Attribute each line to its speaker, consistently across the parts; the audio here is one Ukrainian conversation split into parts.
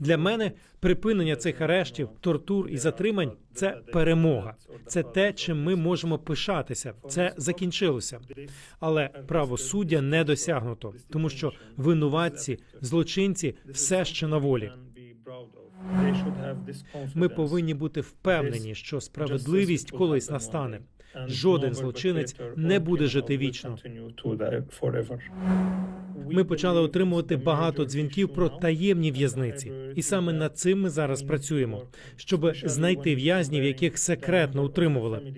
Speaker 1: Для мене припинення цих арештів, тортур і затримань це перемога. Це те, чим ми можемо пишатися. Це закінчилося. Але правосуддя не досягнуто, тому що винуватці, злочинці все ще на волі. Ми повинні бути впевнені, що справедливість колись настане. Жоден злочинець не буде жити вічно. Ми почали отримувати багато дзвінків про таємні в'язниці, і саме над цим ми зараз працюємо, щоб знайти в'язнів, яких секретно утримували.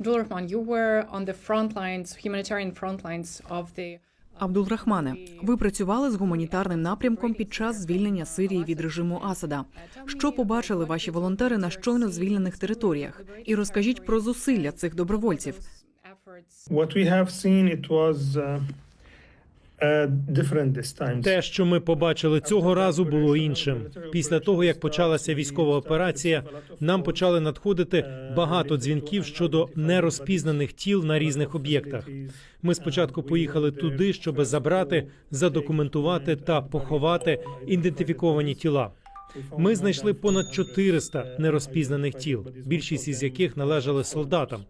Speaker 2: Abdulrahman, you were on the front lines, humanitarian front lines of the
Speaker 3: Абдулрахмане, ви працювали з гуманітарним напрямком під час звільнення Сирії від режиму Асада. Що побачили ваші волонтери на щойно звільнених територіях? І розкажіть про зусилля цих добровольців.
Speaker 4: What we have seen, it was uh, uh, different this time.
Speaker 1: Те, що ми побачили цього разу, було іншим. Після того, як почалася військова операція, нам почали надходити багато дзвінків щодо нерозпізнаних тіл на різних об'єктах. Ми спочатку поїхали туди, щоб забрати, задокументувати та поховати ідентифіковані тіла. Ми знайшли понад 400 нерозпізнаних тіл, більшість із яких належали солдатам.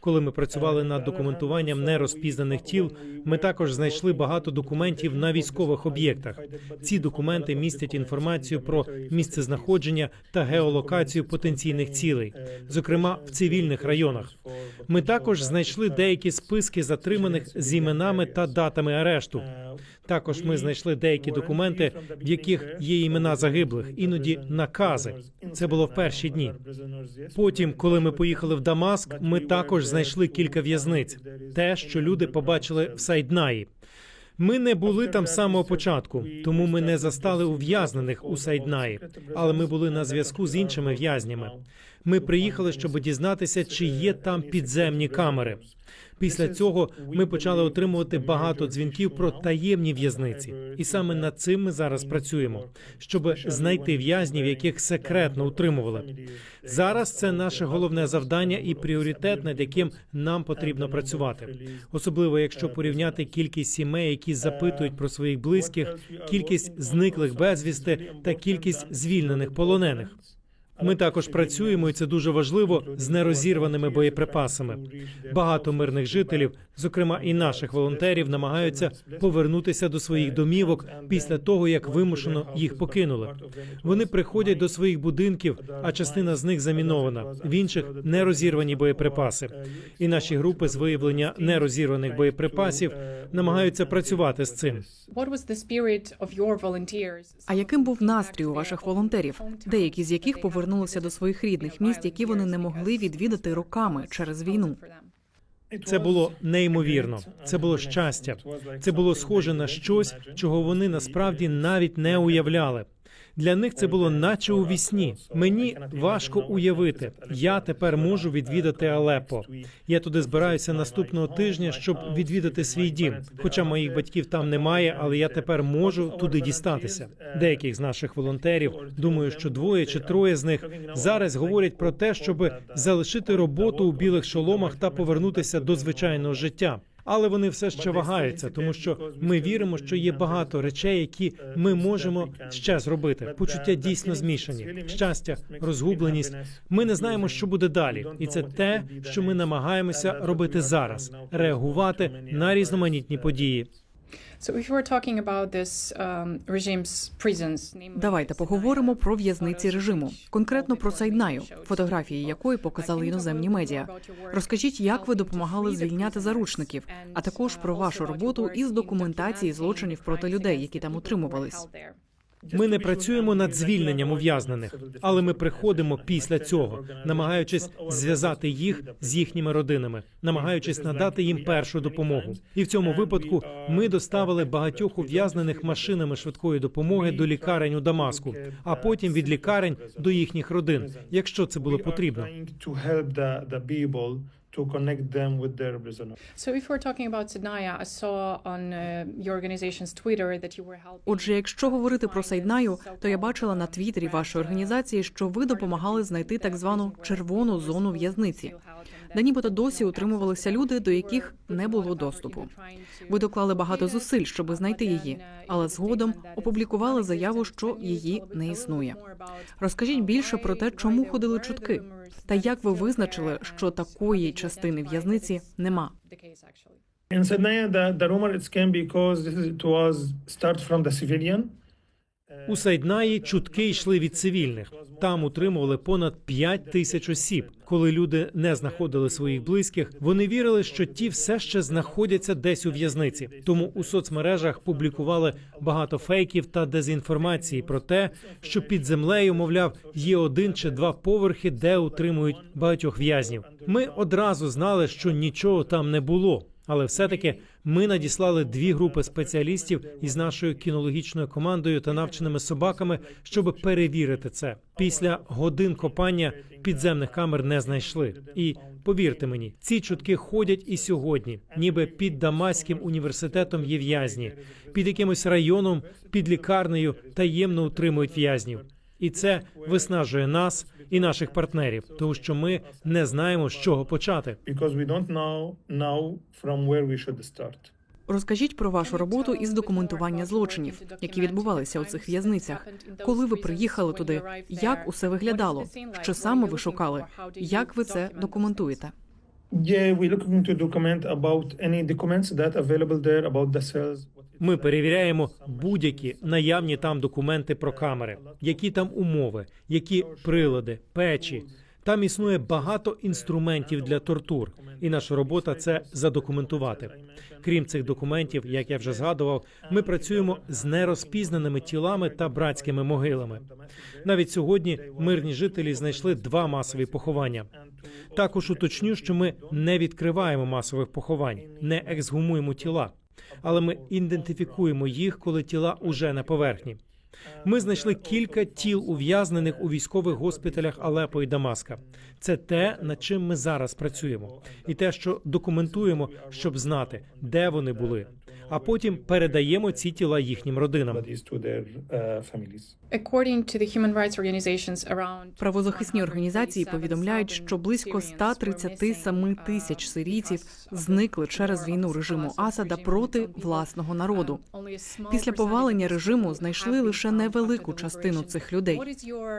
Speaker 1: Коли ми працювали над документуванням нерозпізнаних тіл, ми також знайшли багато документів на військових об'єктах. Ці документи містять інформацію про місцезнаходження та геолокацію потенційних цілей, зокрема в цивільних районах. Ми також знайшли деякі списки затриманих з іменами та датами арешту. Також ми знайшли деякі документи, в яких є імена загиблих, іноді накази. Це було в перші дні. Потім, коли ми поїхали в Дамаск, ми також знайшли кілька в'язниць. Те, що люди побачили в Сайднаї. Ми не були там з самого початку, тому ми не застали ув'язнених у Сайднаї, але ми були на зв'язку з іншими в'язнями. Ми приїхали, щоб дізнатися, чи є там підземні камери. Після цього ми почали отримувати багато дзвінків про таємні в'язниці, і саме над цим ми зараз працюємо, щоб знайти в'язнів, яких секретно утримували. Зараз це наше головне завдання і пріоритет, над яким нам потрібно працювати, особливо якщо порівняти кількість сімей, які запитують про своїх близьких, кількість зниклих безвісти та кількість звільнених полонених. Ми також працюємо, і це дуже важливо з нерозірваними боєприпасами. Багато мирних жителів, зокрема і наших волонтерів, намагаються повернутися до своїх домівок після того, як вимушено їх покинули. Вони приходять до своїх будинків, а частина з них замінована. В інших нерозірвані боєприпаси. І наші групи з виявлення нерозірваних боєприпасів намагаються працювати з цим.
Speaker 3: А яким був настрій у ваших волонтерів, деякі з яких повернулися до своїх рідних міст, які вони не могли відвідати роками через війну?
Speaker 1: Це було неймовірно. Це було щастя. Це було схоже на щось, чого вони насправді навіть не уявляли. Для них це було наче у вісні. Мені важко уявити. Я тепер можу відвідати Алеппо. Я туди збираюся наступного тижня, щоб відвідати свій дім. Хоча моїх батьків там немає, але я тепер можу туди дістатися. Деяких з наших волонтерів, думаю, що двоє чи троє з них зараз говорять про те, щоб залишити роботу у білих шоломах та повернутися до звичайного життя. Але вони все ще вагаються, тому що ми віримо, що є багато речей, які ми можемо ще зробити. Почуття дійсно змішані. Щастя, розгубленість. Ми не знаємо, що буде далі, і це те, що ми намагаємося робити зараз: реагувати на різноманітні події.
Speaker 2: Um,
Speaker 3: Давайте поговоримо про в'язниці режиму, конкретно про Сайднаю, фотографії якої показали іноземні медіа. Розкажіть, як ви допомагали звільняти заручників, а також про вашу роботу із документації злочинів проти людей, які там утримувались.
Speaker 1: Ми не працюємо над звільненням ув'язнених, але ми приходимо після цього, намагаючись зв'язати їх з їхніми родинами, намагаючись надати їм першу допомогу. І в цьому випадку ми доставили багатьох ув'язнених машинами швидкої допомоги до лікарень у Дамаску, а потім від лікарень до їхніх родин, якщо це було потрібно.
Speaker 4: To connect them with their prisoner.
Speaker 2: So if we're talking about Sednaya, I saw on uh, your organization's Twitter that you were helping.
Speaker 3: Отже, якщо говорити про Сайднаю, то я бачила на твіттері вашої організації, що ви допомагали знайти так звану червону зону в'язниці, де нібито досі утримувалися люди, до яких не було доступу. Ви доклали багато зусиль, щоб знайти її, але згодом опублікували заяву, що її не існує. Розкажіть більше про те, чому ходили чутки, та як ви визначили, що такої частини в'язниці нема.
Speaker 1: У Сайднаї чутки йшли від цивільних. Там утримували понад 5 тисяч осіб. Коли люди не знаходили своїх близьких, вони вірили, що ті все ще знаходяться десь у в'язниці. Тому у соцмережах публікували багато фейків та дезінформації про те, що під землею, мовляв, є один чи два поверхи, де утримують багатьох в'язнів. Ми одразу знали, що нічого там не було. Але все-таки ми надіслали дві групи спеціалістів із нашою кінологічною командою та навченими собаками, щоб перевірити це. Після годин копання підземних камер не знайшли. І повірте мені, ці чутки ходять і сьогодні, ніби під Дамаським університетом є в'язні, під якимось районом, під лікарнею таємно утримують в'язнів. І це виснажує нас і наших партнерів, тому що ми не знаємо, з чого почати.
Speaker 3: Розкажіть про вашу роботу із документування злочинів, які відбувалися у цих в'язницях. Коли ви приїхали туди, як усе виглядало? Що саме ви шукали? Як ви це документуєте?
Speaker 1: Ми перевіряємо будь-які наявні там документи про камери, які там умови, які прилади, печі. Там існує багато інструментів для тортур, і наша робота це задокументувати. Крім цих документів, як я вже згадував, ми працюємо з нерозпізнаними тілами та братськими могилами. Навіть сьогодні мирні жителі знайшли два масові поховання. Також уточню, що ми не відкриваємо масових поховань, не ексгумуємо тіла, але ми ідентифікуємо їх, коли тіла уже на поверхні. Ми знайшли кілька тіл ув'язнених у військових госпіталях Алепо і Дамаска. Це те, над чим ми зараз працюємо, і те, що документуємо, щоб знати, де вони були. А потім передаємо ці тіла їхнім родинам.
Speaker 4: Uh,
Speaker 3: Правозахисні організації повідомляють, що близько 137 тисяч сирійців зникли через війну режиму Асада проти власного народу. Після повалення режиму знайшли лише невелику частину цих людей.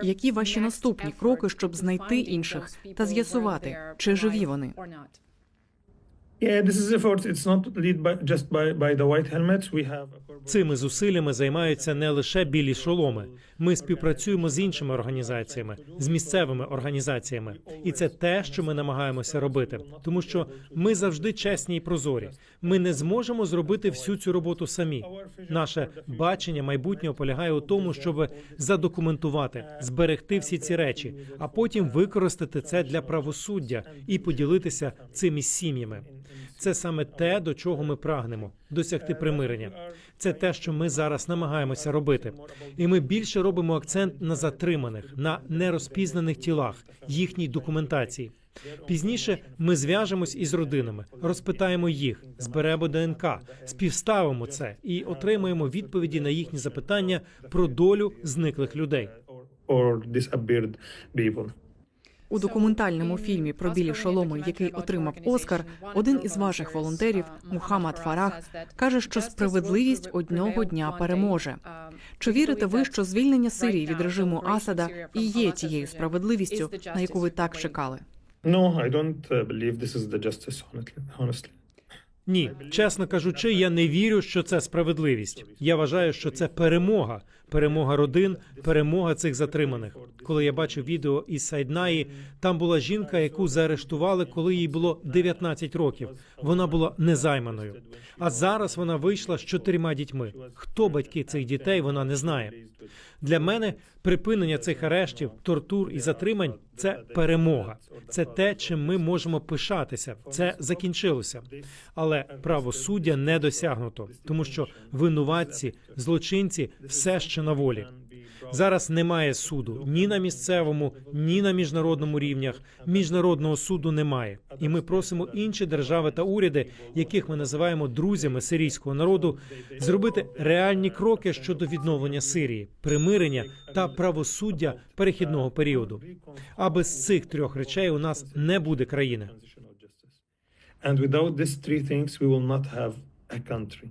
Speaker 3: Які ваші наступні кроки, щоб знайти інших та з'ясувати, чи живі вони?
Speaker 1: Цими зусиллями займаються не лише білі шоломи. Ми співпрацюємо з іншими організаціями, з місцевими організаціями, і це те, що ми намагаємося робити, тому що ми завжди чесні і прозорі. Ми не зможемо зробити всю цю роботу самі. Наше бачення майбутнього полягає у тому, щоб задокументувати, зберегти всі ці речі, а потім використати це для правосуддя і поділитися цим із сім'ями. Це саме те, до чого ми прагнемо досягти примирення. Це те, що ми зараз намагаємося робити. І ми більше робимо акцент на затриманих, на нерозпізнаних тілах, їхній документації. Пізніше ми зв'яжемось із родинами, розпитаємо їх, зберемо ДНК, співставимо це і отримаємо відповіді на їхні запитання про долю зниклих людей.
Speaker 4: people.
Speaker 3: У документальному фільмі про білі шоломи, який отримав Оскар, один із ваших волонтерів, Мухаммад Фарах, каже, що справедливість одного дня переможе. Чи вірите ви, що звільнення Сирії від режиму Асада і є тією справедливістю, на яку ви так чекали?
Speaker 4: No, I don't uh, believe this is the justice. Honestly.
Speaker 1: Ні, чесно кажучи, я не вірю, що це справедливість. Я вважаю, що це перемога, перемога родин, перемога цих затриманих. Коли я бачив відео із Сайднаї, там була жінка, яку заарештували, коли їй було 19 років. Вона була незайманою. А зараз вона вийшла з чотирма дітьми. Хто батьки цих дітей, вона не знає. Для мене припинення цих арештів, тортур і затримань це перемога. Це те, чим ми можемо пишатися. Це закінчилося. Але правосуддя не досягнуто, тому що винуватці, злочинці все ще на волі. Зараз немає суду ні на місцевому, ні на міжнародному рівнях. Міжнародного суду немає. І ми просимо інші держави та уряди, яких ми називаємо друзями сирійського народу, зробити реальні кроки щодо відновлення Сирії, примирення та правосуддя перехідного періоду. А без цих трьох речей у нас не буде країни.
Speaker 4: And without these three things, we will not have a country.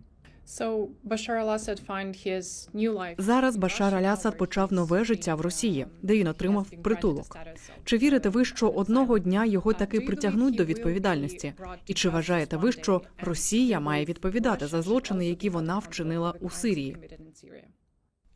Speaker 3: Зараз Башар Аль-Асад почав нове життя в Росії, де він отримав притулок. Чи вірите ви, що одного дня його таки притягнуть до відповідальності? І чи вважаєте ви, що Росія має відповідати за злочини, які вона вчинила у Сирії?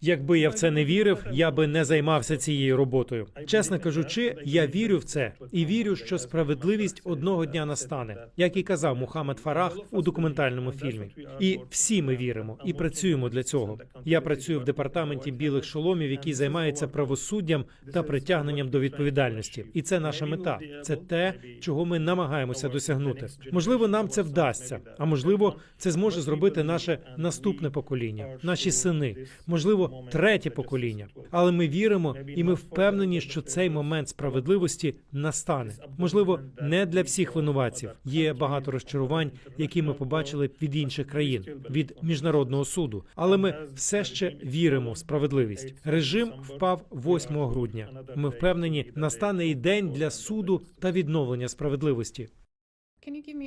Speaker 1: Якби я в це не вірив, я би не займався цією роботою. Чесно кажучи, я вірю в це і вірю, що справедливість одного дня настане, як і казав Мухаммед Фарах у документальному фільмі. І всі ми віримо і працюємо для цього. Я працюю в департаменті білих шоломів, який займається правосуддям та притягненням до відповідальності. І це наша мета. Це те, чого ми намагаємося досягнути. Можливо, нам це вдасться, а можливо, це зможе зробити наше наступне покоління, наші сини, можливо, третє покоління. Але ми віримо, і ми впевнені, що цей момент справедливості настане. Можливо, не для всіх винуватців. Є багато розчарувань, які ми побачили від інших країн, від міжнародного суду. Але ми все ще віримо в справедливість. Режим впав 8 грудня. Ми впевнені, настане і день для суду та відновлення справедливості.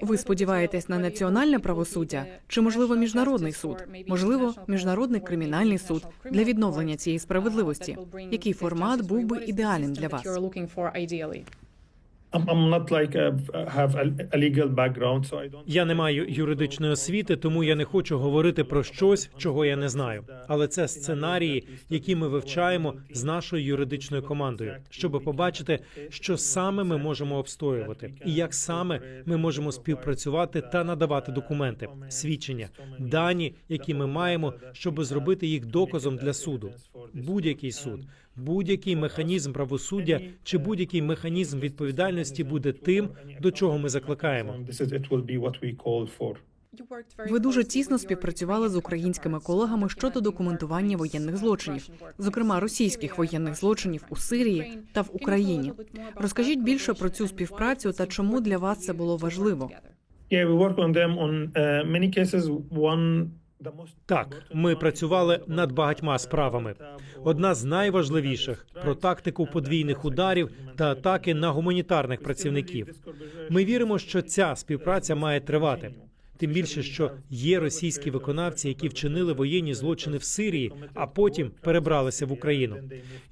Speaker 3: Ви сподіваєтесь на національне правосуддя чи можливо міжнародний суд? Можливо, міжнародний кримінальний суд для відновлення цієї справедливості. Який формат був би ідеальним для вас?
Speaker 1: Я не маю юридичної освіти, тому я не хочу говорити про щось, чого я не знаю. Але це сценарії, які ми вивчаємо з нашою юридичною командою, щоб побачити, що саме ми можемо обстоювати, і як саме ми можемо співпрацювати та надавати документи, свідчення, дані, які ми маємо, щоб зробити їх доказом для суду. Будь-який суд, будь-який механізм правосуддя чи будь-який механізм відповідальності буде тим, до чого ми закликаємо.
Speaker 3: Ви дуже тісно співпрацювали з українськими колегами щодо документування воєнних злочинів, зокрема російських воєнних злочинів у Сирії та в Україні. Розкажіть більше про цю співпрацю та чому для вас це було важливо.
Speaker 4: Yeah, we work on them on uh, many cases. One
Speaker 1: Так, ми працювали над багатьма справами. Одна з найважливіших про тактику подвійних ударів та атаки на гуманітарних працівників. Ми віримо, що ця співпраця має тривати. Тим більше, що є російські виконавці, які вчинили воєнні злочини в Сирії, а потім перебралися в Україну.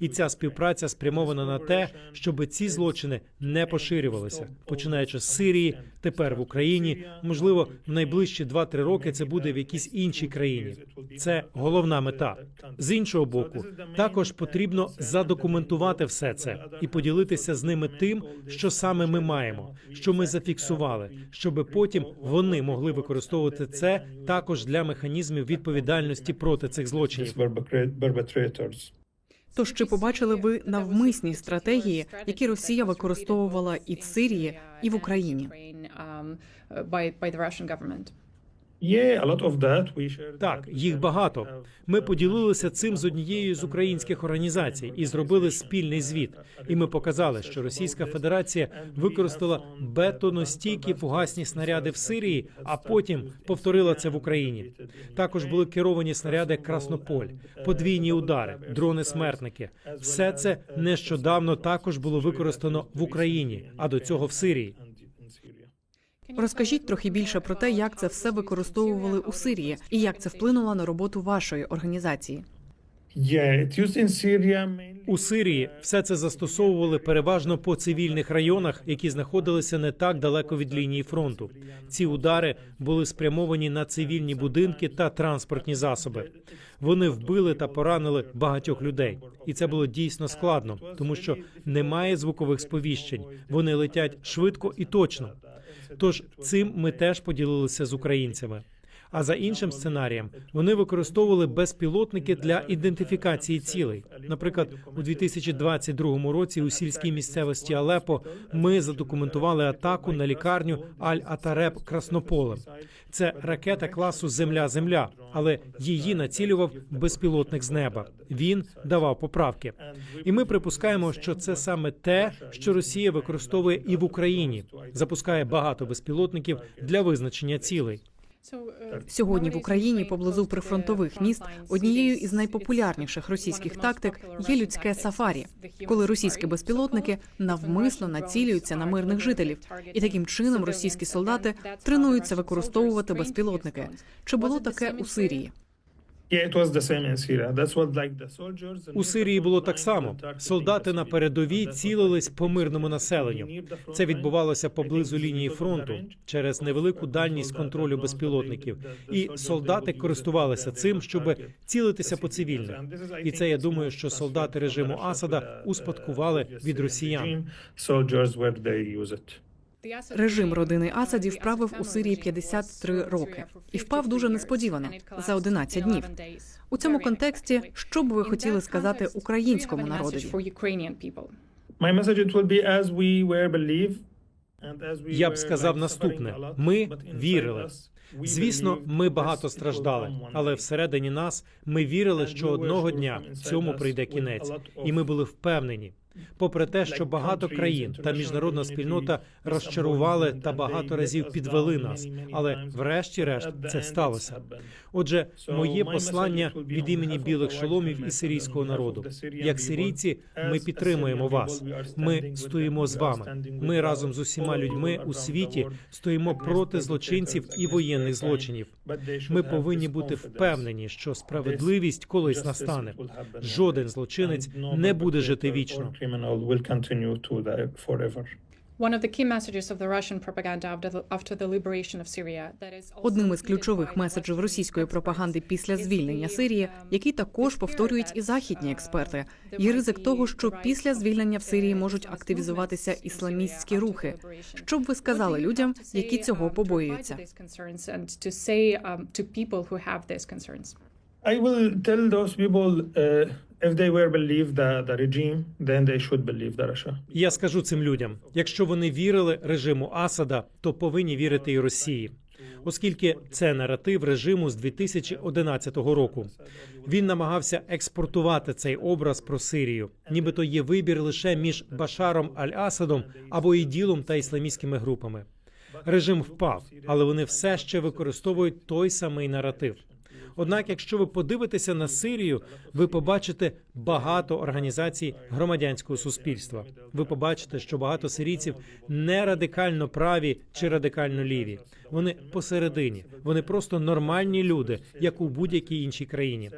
Speaker 1: І ця співпраця спрямована на те, щоб ці злочини не поширювалися, починаючи з Сирії, тепер в Україні. Можливо, в найближчі 2-3 роки це буде в якійсь іншій країні. Це головна мета. З іншого боку, також потрібно задокументувати все це і поділитися з ними тим, що саме ми маємо, що ми зафіксували, щоб потім вони могли використовувати це також для механізмів відповідальності проти цих злочинів.
Speaker 3: Тож чи побачили ви навмисні стратегії, які Росія використовувала і в Сирії, і в Україні?
Speaker 1: Так, їх багато. Ми поділилися цим з однією з українських організацій і зробили спільний звіт. І ми показали, що Російська Федерація використала бетоностійкі фугасні снаряди в Сирії, а потім повторила це в Україні. Також були керовані снаряди Краснополь, подвійні удари, дрони смертники. Все це нещодавно також було використано в Україні, а до цього в Сирії.
Speaker 3: Розкажіть трохи більше про те, як це все використовували у Сирії, і як це вплинуло на роботу вашої організації.
Speaker 1: У Сирії все це застосовували переважно по цивільних районах, які знаходилися не так далеко від лінії фронту. Ці удари були спрямовані на цивільні будинки та транспортні засоби. Вони вбили та поранили багатьох людей, і це було дійсно складно, тому що немає звукових сповіщень. Вони летять швидко і точно. Тож цим ми теж поділилися з українцями. А за іншим сценарієм вони використовували безпілотники для ідентифікації цілей. Наприклад, у 2022 році у сільській місцевості Алепо ми задокументували атаку на лікарню Аль-Атареб Краснополем. Це ракета класу Земля-Земля, але її націлював безпілотник з неба. Він давав поправки. І ми припускаємо, що це саме те, що Росія використовує і в Україні, запускає багато безпілотників для визначення цілей.
Speaker 3: Сьогодні в Україні поблизу прифронтових міст однією із найпопулярніших російських тактик є людське сафарі, коли російські безпілотники навмисно націлюються на мирних жителів, і таким чином російські солдати тренуються використовувати безпілотники. Чи було таке у Сирії?
Speaker 1: У Сирії було так само. Солдати на передовій цілились по мирному населенню. Це відбувалося поблизу лінії фронту через невелику дальність контролю безпілотників. І солдати користувалися цим, щоб цілитися по цивільних. І це я думаю, що солдати режиму Асада успадкували від росіян.
Speaker 3: Режим родини Асадів правив у Сирії 53 роки і впав дуже несподівано за 11 днів. У цьому контексті, що б ви хотіли сказати українському народові?
Speaker 1: Я б сказав наступне: ми вірили. Звісно, ми багато страждали, але всередині нас ми вірили, що одного дня цьому прийде кінець, і ми були впевнені. Попри те, що багато країн та міжнародна спільнота розчарували та багато разів підвели нас, але врешті-решт це сталося. Отже, моє послання від імені білих шоломів і сирійського народу. Як сирійці, ми підтримуємо вас. Ми стоїмо з вами. Ми разом з усіма людьми у світі стоїмо проти злочинців і воєнних злочинів. Ми повинні бути впевнені, що справедливість колись настане. Жоден злочинець не буде жити вічно.
Speaker 3: Одним із ключових меседжів російської пропаганди після звільнення Сирії, який також повторюють і західні експерти, є ризик того, що після звільнення в Сирії можуть активізуватися ісламістські рухи. Що б ви сказали людям, які цього побоюються?
Speaker 4: I will tell those people uh,
Speaker 1: Я скажу цим людям: якщо вони вірили режиму Асада, то повинні вірити і Росії, оскільки це наратив режиму з 2011 року. Він намагався експортувати цей образ про Сирію, нібито є вибір лише між Башаром Аль-Асадом або іділом та ісламістськими групами. Режим впав, але вони все ще використовують той самий наратив. Однак, якщо ви подивитеся на Сирію, ви побачите багато організацій громадянського суспільства. Ви побачите, що багато сирійців не радикально праві чи радикально ліві. Вони посередині, вони просто нормальні люди, як у будь-якій іншій країні.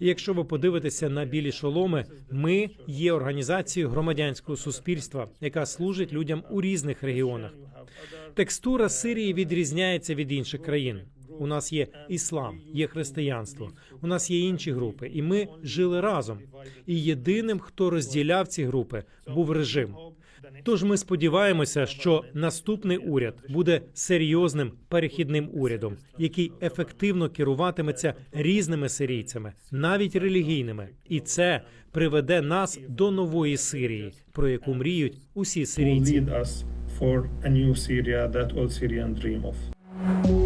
Speaker 1: І якщо ви подивитеся на білі шоломи, ми є організацією громадянського суспільства, яка служить людям у різних регіонах. Текстура Сирії відрізняється від інших країн. У нас є іслам, є християнство, у нас є інші групи, і ми жили разом. І єдиним, хто розділяв ці групи, був режим. Тож ми сподіваємося, що наступний уряд буде серйозним перехідним урядом, який ефективно керуватиметься різними сирійцями, навіть релігійними, і це приведе нас до нової Сирії, про яку мріють усі сирійці.
Speaker 4: dream of.